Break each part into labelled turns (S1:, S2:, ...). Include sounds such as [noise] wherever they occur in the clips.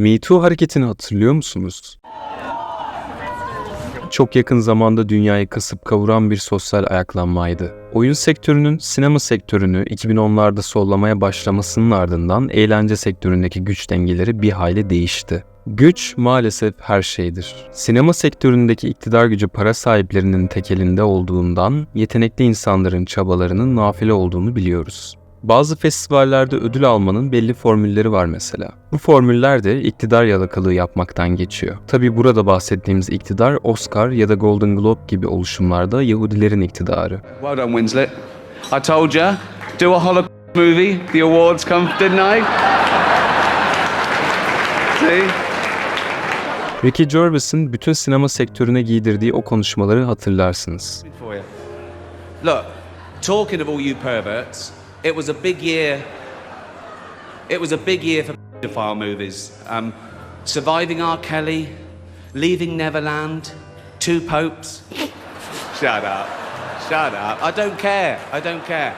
S1: Me Too hareketini hatırlıyor musunuz? Çok yakın zamanda dünyayı kasıp kavuran bir sosyal ayaklanmaydı. Oyun sektörünün sinema sektörünü 2010'larda sollamaya başlamasının ardından eğlence sektöründeki güç dengeleri bir hayli değişti. Güç maalesef her şeydir. Sinema sektöründeki iktidar gücü para sahiplerinin tekelinde olduğundan yetenekli insanların çabalarının nafile olduğunu biliyoruz. Bazı festivallerde ödül almanın belli formülleri var mesela. Bu formüller de iktidar yalakalığı yapmaktan geçiyor. Tabi burada bahsettiğimiz iktidar Oscar ya da Golden Globe gibi oluşumlarda Yahudilerin iktidarı.
S2: Well done, Winslet. I told you, do a Holocaust movie, the awards come, didn't I? See?
S1: Ricky Gervais'in bütün sinema sektörüne giydirdiği o konuşmaları hatırlarsınız.
S2: Look, talking of all you perverts, it was a big year. It was a big year for pedophile movies. Um, Surviving R. Kelly, Leaving Neverland, Two Popes. Shut up. Shut up. I don't care. I don't care.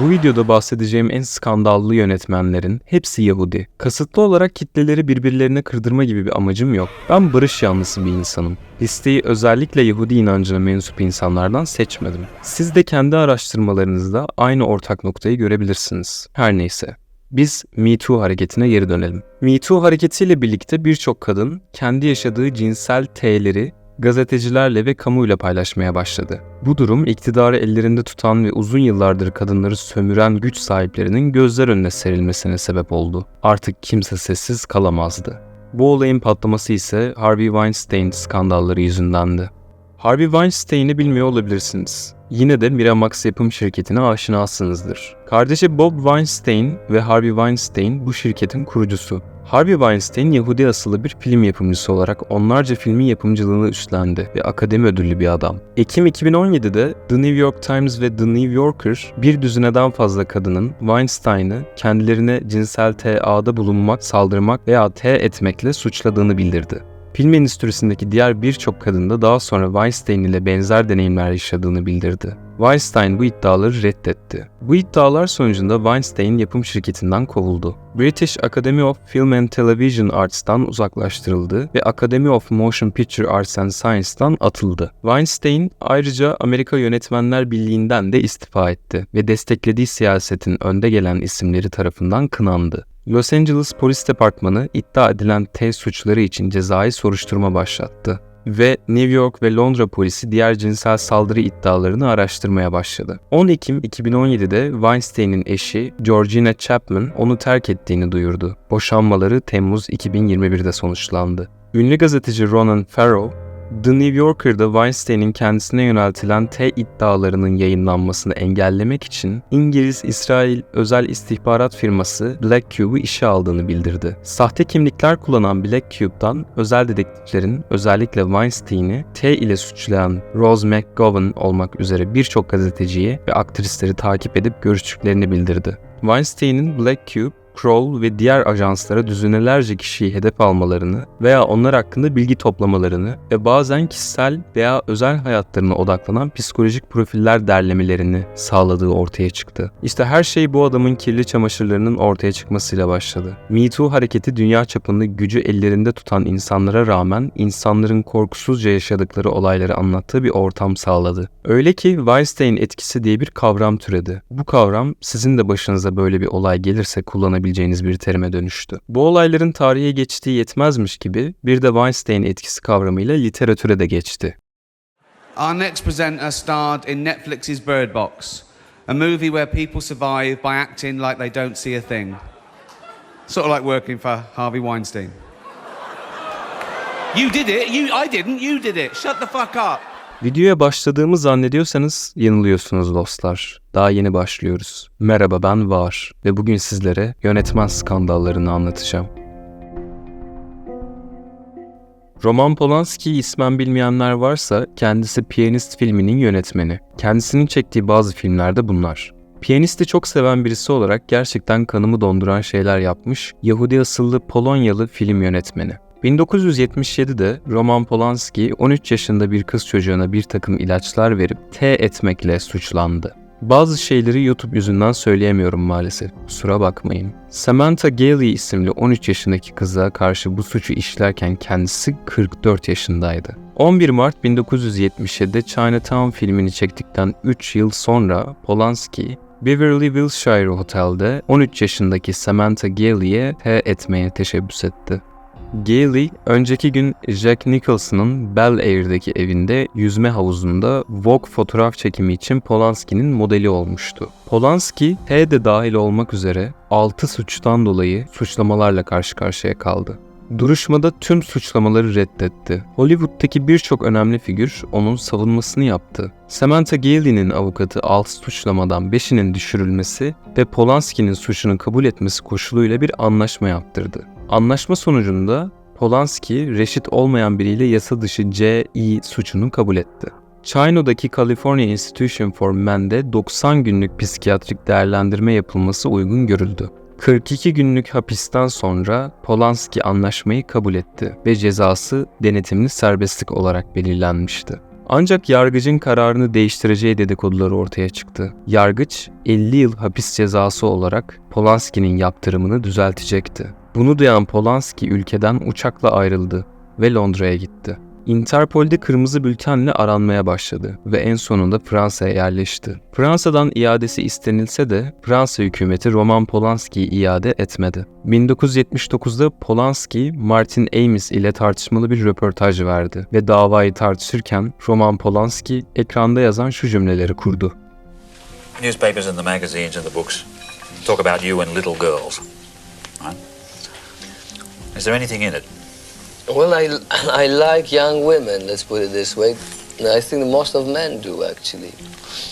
S1: Bu videoda bahsedeceğim en skandallı yönetmenlerin hepsi Yahudi. Kasıtlı olarak kitleleri birbirlerine kırdırma gibi bir amacım yok. Ben barış yanlısı bir insanım. Listeyi özellikle Yahudi inancına mensup insanlardan seçmedim. Siz de kendi araştırmalarınızda aynı ortak noktayı görebilirsiniz. Her neyse. Biz Me Too hareketine geri dönelim. Me Too hareketiyle birlikte birçok kadın kendi yaşadığı cinsel T'leri gazetecilerle ve kamuyla paylaşmaya başladı. Bu durum iktidarı ellerinde tutan ve uzun yıllardır kadınları sömüren güç sahiplerinin gözler önüne serilmesine sebep oldu. Artık kimse sessiz kalamazdı. Bu olayın patlaması ise Harvey Weinstein skandalları yüzündendi. Harvey Weinstein'i bilmiyor olabilirsiniz. Yine de Miramax yapım şirketine aşinasınızdır. Kardeşi Bob Weinstein ve Harvey Weinstein bu şirketin kurucusu. Harvey Weinstein Yahudi asıllı bir film yapımcısı olarak onlarca filmin yapımcılığını üstlendi ve akademi ödüllü bir adam. Ekim 2017'de The New York Times ve The New Yorker bir düzineden fazla kadının Weinstein'ı kendilerine cinsel TA'da bulunmak, saldırmak veya T etmekle suçladığını bildirdi. Film endüstrisindeki diğer birçok kadın da daha sonra Weinstein ile benzer deneyimler yaşadığını bildirdi. Weinstein bu iddiaları reddetti. Bu iddialar sonucunda Weinstein yapım şirketinden kovuldu. British Academy of Film and Television Arts'tan uzaklaştırıldı ve Academy of Motion Picture Arts and Science'tan atıldı. Weinstein ayrıca Amerika Yönetmenler Birliği'nden de istifa etti ve desteklediği siyasetin önde gelen isimleri tarafından kınandı. Los Angeles Polis Departmanı iddia edilen T suçları için cezai soruşturma başlattı ve New York ve Londra polisi diğer cinsel saldırı iddialarını araştırmaya başladı. 10 Ekim 2017'de Weinstein'in eşi Georgina Chapman onu terk ettiğini duyurdu. Boşanmaları Temmuz 2021'de sonuçlandı. Ünlü gazeteci Ronan Farrow, The New Yorker'da Weinstein'in kendisine yöneltilen T iddialarının yayınlanmasını engellemek için İngiliz-İsrail özel istihbarat firması Black Cube'u işe aldığını bildirdi. Sahte kimlikler kullanan Black Cube'dan özel dedektiflerin özellikle Weinstein'i T ile suçlayan Rose McGowan olmak üzere birçok gazeteciyi ve aktrisleri takip edip görüştüklerini bildirdi. Weinstein'in Black Cube, Kroll ve diğer ajanslara düzinelerce kişiyi hedef almalarını veya onlar hakkında bilgi toplamalarını ve bazen kişisel veya özel hayatlarına odaklanan psikolojik profiller derlemelerini sağladığı ortaya çıktı. İşte her şey bu adamın kirli çamaşırlarının ortaya çıkmasıyla başladı. Me Too hareketi dünya çapında gücü ellerinde tutan insanlara rağmen insanların korkusuzca yaşadıkları olayları anlattığı bir ortam sağladı. Öyle ki Weinstein etkisi diye bir kavram türedi. Bu kavram sizin de başınıza böyle bir olay gelirse kullanabileceğiniz bir terime dönüştü. Bu olayların tarihe geçtiği yetmezmiş gibi bir de Weinstein etkisi kavramıyla literatüre de geçti.
S2: Our next presenter starred in Netflix's Bird Box, a movie where people survive by acting like they don't see a thing. Sort of like working for Harvey Weinstein. You did it. You I didn't. You did it. Shut the fuck up.
S1: Videoya başladığımı zannediyorsanız yanılıyorsunuz dostlar. Daha yeni başlıyoruz. Merhaba ben Var ve bugün sizlere yönetmen skandallarını anlatacağım. Roman Polanski'yi ismen bilmeyenler varsa kendisi Piyanist filminin yönetmeni. Kendisinin çektiği bazı filmlerde bunlar. Piyanisti çok seven birisi olarak gerçekten kanımı donduran şeyler yapmış Yahudi asıllı Polonyalı film yönetmeni. 1977'de Roman Polanski 13 yaşında bir kız çocuğuna bir takım ilaçlar verip T etmekle suçlandı. Bazı şeyleri YouTube yüzünden söyleyemiyorum maalesef. Kusura bakmayın. Samantha Gailey isimli 13 yaşındaki kıza karşı bu suçu işlerken kendisi 44 yaşındaydı. 11 Mart 1977'de Chinatown filmini çektikten 3 yıl sonra Polanski, Beverly Wilshire Hotel'de 13 yaşındaki Samantha Gailey'e T etmeye teşebbüs etti. Gailey, önceki gün Jack Nicholson'ın Bel Air'deki evinde yüzme havuzunda Vogue fotoğraf çekimi için Polanski'nin modeli olmuştu. Polanski, T de dahil olmak üzere 6 suçtan dolayı suçlamalarla karşı karşıya kaldı. Duruşmada tüm suçlamaları reddetti. Hollywood'daki birçok önemli figür onun savunmasını yaptı. Samantha Gailey'nin avukatı 6 suçlamadan 5'inin düşürülmesi ve Polanski'nin suçunu kabul etmesi koşuluyla bir anlaşma yaptırdı. Anlaşma sonucunda Polanski, reşit olmayan biriyle yasa dışı C.I. suçunu kabul etti. Chino'daki California Institution for Men'de 90 günlük psikiyatrik değerlendirme yapılması uygun görüldü. 42 günlük hapisten sonra Polanski anlaşmayı kabul etti ve cezası denetimli serbestlik olarak belirlenmişti. Ancak yargıcın kararını değiştireceği dedikoduları ortaya çıktı. Yargıç 50 yıl hapis cezası olarak Polanski'nin yaptırımını düzeltecekti. Bunu duyan Polanski ülkeden uçakla ayrıldı ve Londra'ya gitti. Interpol'de kırmızı bültenle aranmaya başladı ve en sonunda Fransa'ya yerleşti. Fransa'dan iadesi istenilse de Fransa hükümeti Roman Polanski'yi iade etmedi. 1979'da Polanski, Martin Amis ile tartışmalı bir röportaj verdi ve davayı tartışırken Roman Polanski ekranda yazan şu cümleleri kurdu.
S3: newspapers and the magazines and the books talk about you and little girls. Is there anything in it?
S4: Well, I, [laughs] I like young women, let's put it this way. I think most of men do, actually.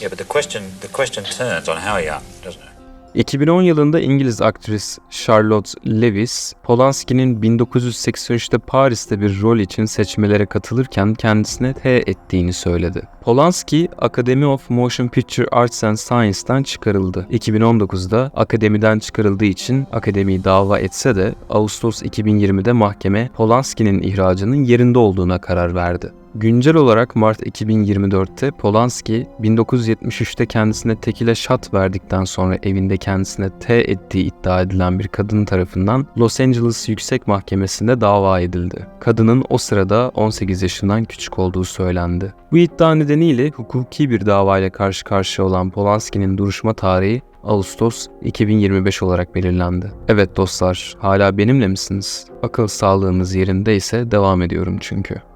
S3: Yeah, but the question the question turns on how young, doesn't it?
S1: 2010 yılında İngiliz aktris Charlotte Lewis, Polanski'nin 1983'te Paris'te bir rol için seçmelere katılırken kendisine T ettiğini söyledi. Polanski, Academy of Motion Picture Arts and Science'dan çıkarıldı. 2019'da akademiden çıkarıldığı için akademiyi dava etse de Ağustos 2020'de mahkeme Polanski'nin ihracının yerinde olduğuna karar verdi. Güncel olarak Mart 2024'te Polanski 1973'te kendisine tekile şat verdikten sonra evinde kendisine T ettiği iddia edilen bir kadın tarafından Los Angeles Yüksek Mahkemesi'nde dava edildi. Kadının o sırada 18 yaşından küçük olduğu söylendi. Bu iddia nedeniyle hukuki bir davayla karşı karşıya olan Polanski'nin duruşma tarihi Ağustos 2025 olarak belirlendi. Evet dostlar, hala benimle misiniz? Akıl sağlığınız yerindeyse devam ediyorum çünkü.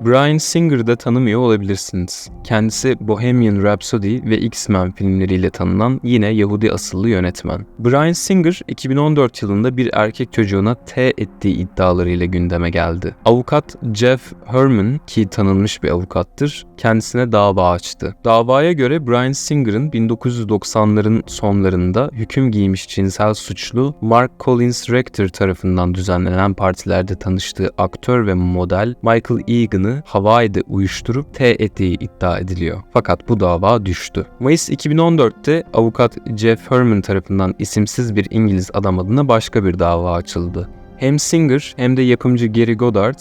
S1: Bryan Singer'ı da tanımıyor olabilirsiniz. Kendisi Bohemian Rhapsody ve X-Men filmleriyle tanınan yine Yahudi asıllı yönetmen. Bryan Singer 2014 yılında bir erkek çocuğuna T ettiği iddialarıyla gündeme geldi. Avukat Jeff Herman ki tanınmış bir avukattır, kendisine dava açtı. Davaya göre Bryan Singer'ın 1990'ların sonlarında hüküm giymiş cinsel suçlu Mark Collins Rector tarafından düzenlenen partilerde tanıştığı aktör ve model Michael Egan'ı Hawaii'de uyuşturup T ettiği iddia ediliyor. Fakat bu dava düştü. Mayıs 2014'te avukat Jeff Herman tarafından isimsiz bir İngiliz adam adına başka bir dava açıldı. Hem Singer hem de yapımcı Gary Goddard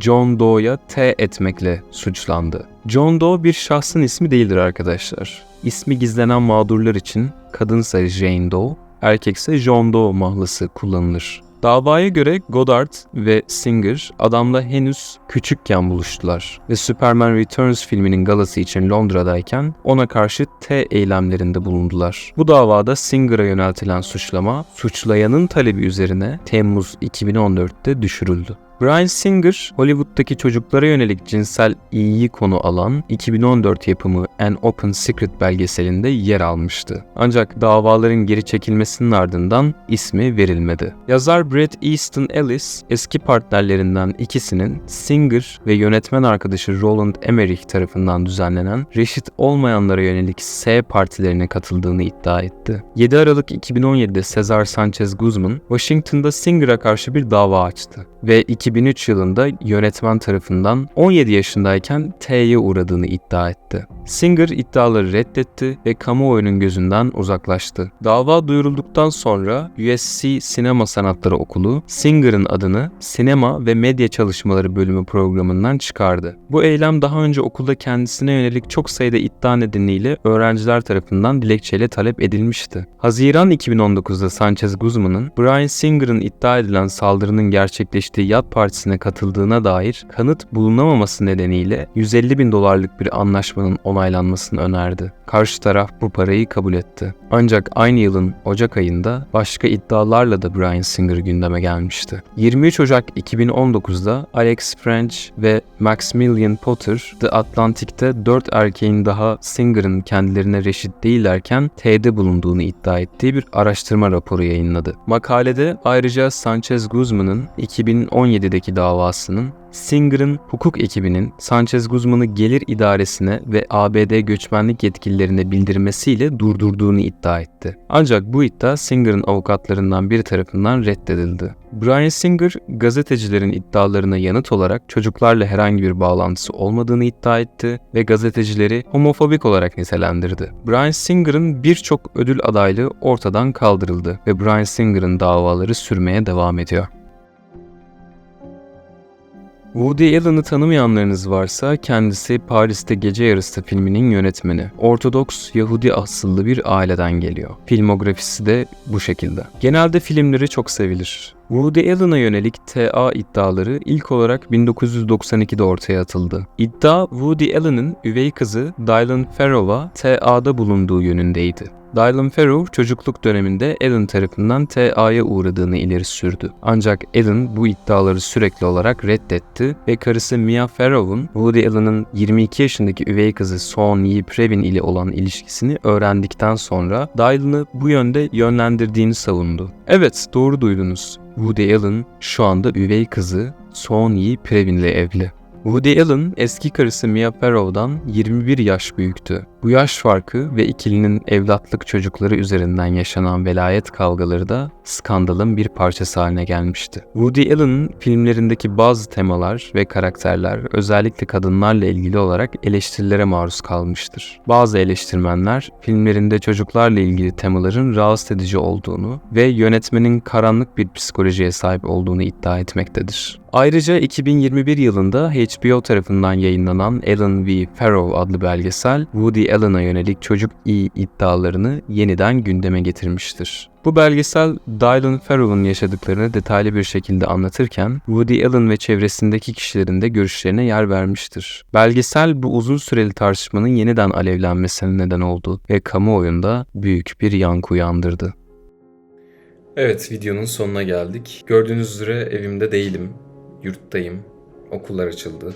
S1: John Doe'ya T etmekle suçlandı. John Doe bir şahsın ismi değildir arkadaşlar. İsmi gizlenen mağdurlar için kadınsa Jane Doe, erkekse John Doe mahlası kullanılır. Davaya göre Goddard ve Singer adamla henüz küçükken buluştular ve Superman Returns filminin galası için Londra'dayken ona karşı T eylemlerinde bulundular. Bu davada Singer'a yöneltilen suçlama suçlayanın talebi üzerine Temmuz 2014'te düşürüldü. Bryan Singer, Hollywood'daki çocuklara yönelik cinsel iyiyi konu alan 2014 yapımı An Open Secret belgeselinde yer almıştı. Ancak davaların geri çekilmesinin ardından ismi verilmedi. Yazar Bret Easton Ellis, eski partnerlerinden ikisinin Singer ve yönetmen arkadaşı Roland Emmerich tarafından düzenlenen reşit olmayanlara yönelik S partilerine katıldığını iddia etti. 7 Aralık 2017'de Cesar Sanchez Guzman, Washington'da Singer'a karşı bir dava açtı ve 2003 yılında yönetmen tarafından 17 yaşındayken T'ye uğradığını iddia etti. Singer iddiaları reddetti ve kamuoyunun gözünden uzaklaştı. Dava duyurulduktan sonra USC Sinema Sanatları Okulu Singer'ın adını Sinema ve Medya Çalışmaları bölümü programından çıkardı. Bu eylem daha önce okulda kendisine yönelik çok sayıda iddia nedeniyle öğrenciler tarafından dilekçeyle talep edilmişti. Haziran 2019'da Sanchez Guzman'ın Brian Singer'ın iddia edilen saldırının gerçekleştiği yat partisine katıldığına dair kanıt bulunamaması nedeniyle 150 bin dolarlık bir anlaşmanın onaylanmasını önerdi. Karşı taraf bu parayı kabul etti. Ancak aynı yılın Ocak ayında başka iddialarla da Brian Singer gündeme gelmişti. 23 Ocak 2019'da Alex French ve Maximilian Potter The Atlantic'te 4 erkeğin daha Singer'ın kendilerine reşit değillerken T'de bulunduğunu iddia ettiği bir araştırma raporu yayınladı. Makalede ayrıca Sanchez Guzman'ın 2017'deki davasının Singer'ın hukuk ekibinin Sanchez Guzman'ı gelir idaresine ve ABD göçmenlik yetkililerine bildirmesiyle durdurduğunu iddia etti. Ancak bu iddia Singer'ın avukatlarından bir tarafından reddedildi. Brian Singer, gazetecilerin iddialarına yanıt olarak çocuklarla herhangi bir bağlantısı olmadığını iddia etti ve gazetecileri homofobik olarak nitelendirdi. Brian Singer'ın birçok ödül adaylığı ortadan kaldırıldı ve Brian Singer'ın davaları sürmeye devam ediyor. Woody Allen'ı tanımayanlarınız varsa kendisi Paris'te Gece Yarısı filminin yönetmeni. Ortodoks Yahudi asıllı bir aileden geliyor. Filmografisi de bu şekilde. Genelde filmleri çok sevilir. Woody Allen'a yönelik TA iddiaları ilk olarak 1992'de ortaya atıldı. İddia Woody Allen'ın üvey kızı Dylan Farrow'a TA'da bulunduğu yönündeydi. Dylan Farrow çocukluk döneminde Allen tarafından TA'ya uğradığını ileri sürdü. Ancak Allen bu iddiaları sürekli olarak reddetti ve karısı Mia Farrow'un Woody Allen'ın 22 yaşındaki üvey kızı Son Yi Previn ile olan ilişkisini öğrendikten sonra Dylan'ı bu yönde yönlendirdiğini savundu. Evet doğru duydunuz. Woody Allen şu anda üvey kızı Son Yi Previn ile evli. Woody Allen eski karısı Mia Farrow'dan 21 yaş büyüktü. Bu yaş farkı ve ikilinin evlatlık çocukları üzerinden yaşanan velayet kavgaları da skandalın bir parçası haline gelmişti. Woody Allen'ın filmlerindeki bazı temalar ve karakterler özellikle kadınlarla ilgili olarak eleştirilere maruz kalmıştır. Bazı eleştirmenler filmlerinde çocuklarla ilgili temaların rahatsız edici olduğunu ve yönetmenin karanlık bir psikolojiye sahip olduğunu iddia etmektedir. Ayrıca 2021 yılında HBO tarafından yayınlanan Alan V. Farrow adlı belgesel Woody Allen'a yönelik çocuk iyi iddialarını yeniden gündeme getirmiştir. Bu belgesel Dylan Farrow'un yaşadıklarını detaylı bir şekilde anlatırken Woody Allen ve çevresindeki kişilerin de görüşlerine yer vermiştir. Belgesel bu uzun süreli tartışmanın yeniden alevlenmesine neden oldu ve kamuoyunda büyük bir yankı uyandırdı. Evet videonun sonuna geldik. Gördüğünüz üzere evimde değilim. Yurttayım. Okullar açıldı.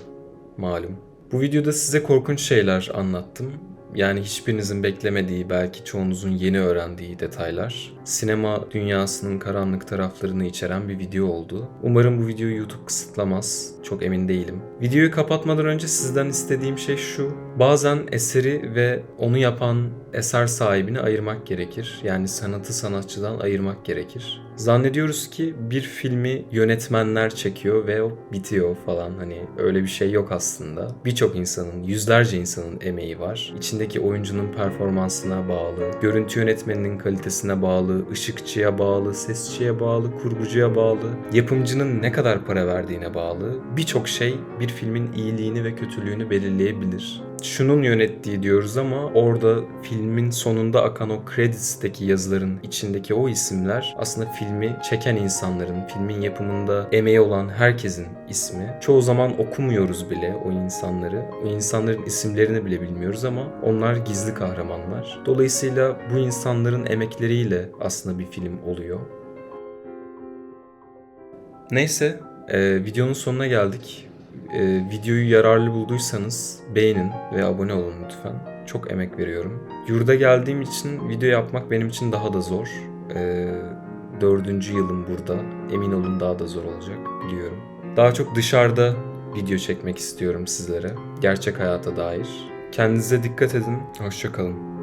S1: Malum. Bu videoda size korkunç şeyler anlattım. Yani hiçbirinizin beklemediği, belki çoğunuzun yeni öğrendiği detaylar. Sinema dünyasının karanlık taraflarını içeren bir video oldu. Umarım bu videoyu YouTube kısıtlamaz. Çok emin değilim. Videoyu kapatmadan önce sizden istediğim şey şu. Bazen eseri ve onu yapan eser sahibini ayırmak gerekir. Yani sanatı sanatçıdan ayırmak gerekir. Zannediyoruz ki bir filmi yönetmenler çekiyor ve o bitiyor falan. Hani öyle bir şey yok aslında. Birçok insanın, yüzlerce insanın emeği var. İçindeki oyuncunun performansına bağlı, görüntü yönetmeninin kalitesine bağlı, ışıkçıya bağlı, sesçiye bağlı, kurgucuya bağlı, yapımcının ne kadar para verdiğine bağlı. Birçok şey bir filmin iyiliğini ve kötülüğünü belirleyebilir. Şunun yönettiği diyoruz ama orada filmin sonunda akan o credits'teki yazıların içindeki o isimler aslında filmi çeken insanların, filmin yapımında emeği olan herkesin ismi. Çoğu zaman okumuyoruz bile o insanları. O insanların isimlerini bile bilmiyoruz ama onlar gizli kahramanlar. Dolayısıyla bu insanların emekleriyle aslında bir film oluyor. Neyse, e, videonun sonuna geldik. E, videoyu yararlı bulduysanız beğenin ve abone olun lütfen. Çok emek veriyorum. Yurda geldiğim için video yapmak benim için daha da zor. E, dördüncü yılım burada. Emin olun daha da zor olacak biliyorum. Daha çok dışarıda video çekmek istiyorum sizlere. Gerçek hayata dair. Kendinize dikkat edin. Hoşçakalın.